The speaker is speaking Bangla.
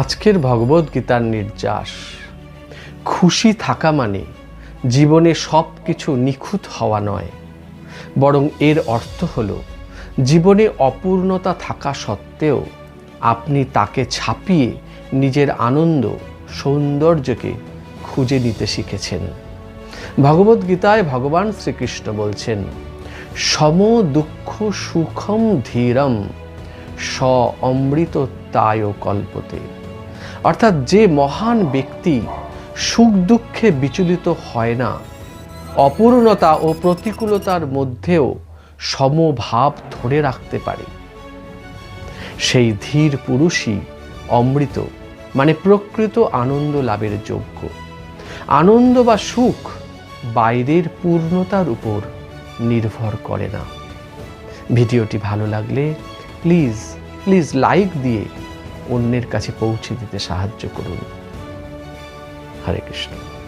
আজকের ভগবদ গীতার নির্যাস। খুশি থাকা মানে জীবনে সব কিছু নিখুঁত হওয়া নয়। বরং এর অর্থ হল, জীবনে অপূর্ণতা থাকা সত্ত্বেও আপনি তাকে ছাপিয়ে নিজের আনন্দ, সৌন্দর্যকে খুঁজে নিতে শিখেছেন। ভগবদ্গীতায় ভগবান শ্রীকৃষ্ণ বলছেন, সম দুঃখ সুখম ধীরম স অমৃত তায় কল্পতে। অর্থাৎ যে মহান ব্যক্তি সুখ দুঃখে বিচলিত হয় না, অপূর্ণতা ও প্রতিকূলতার মধ্যেও সমভাব ধরে রাখতে পারে। সেই ধীর পুরুষই অমৃত মানে প্রকৃত আনন্দ লাভের যোগ্য। আনন্দ বা সুখ বাইরের পূর্ণতার উপর নির্ভর করে না। ভিডিওটি ভালো লাগলে প্লিজ প্লিজ লাইক দিয়ে অন্যের কাছে পৌঁছে দিতে সাহায্য করুন। হরে কৃষ্ণ।